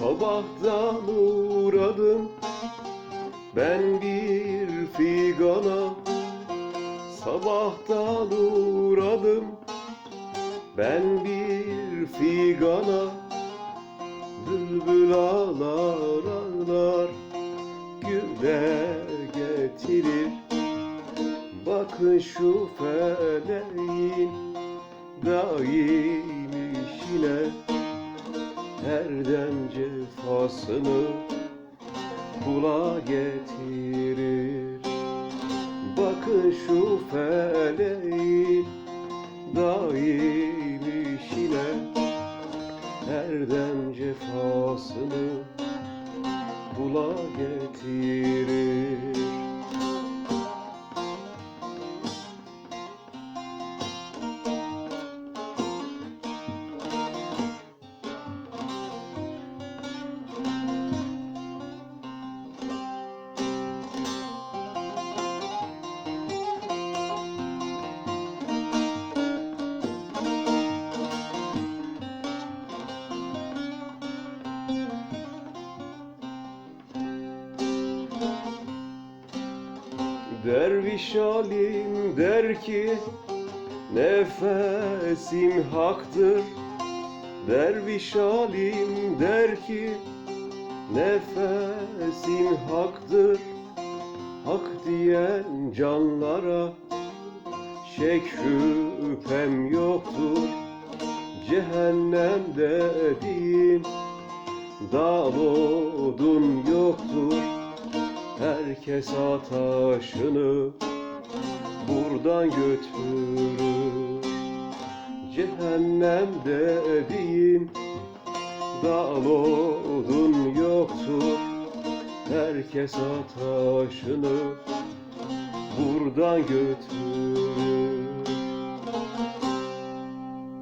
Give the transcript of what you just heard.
Sabahtan uğradım ben bir figana Sabahtan uğradım ben bir figana Bülbül ağlar ağlar güle getirir. Bakın şu feleğin daim Herden cefasını kula getirir? Bakın şu feleğin daim işine. Herden cefasını kula getirir Derviş alim der ki Nefesim haktır. Derviş alim der ki Nefesim haktır. Hak diyen canlara Şek şüphem yoktur. Cehennem dediğin Dağ odun yoktur Herkes ataşını buradan götürür. Cehennem dediğin dal odun yoktur. Herkes ataşını buradan götürür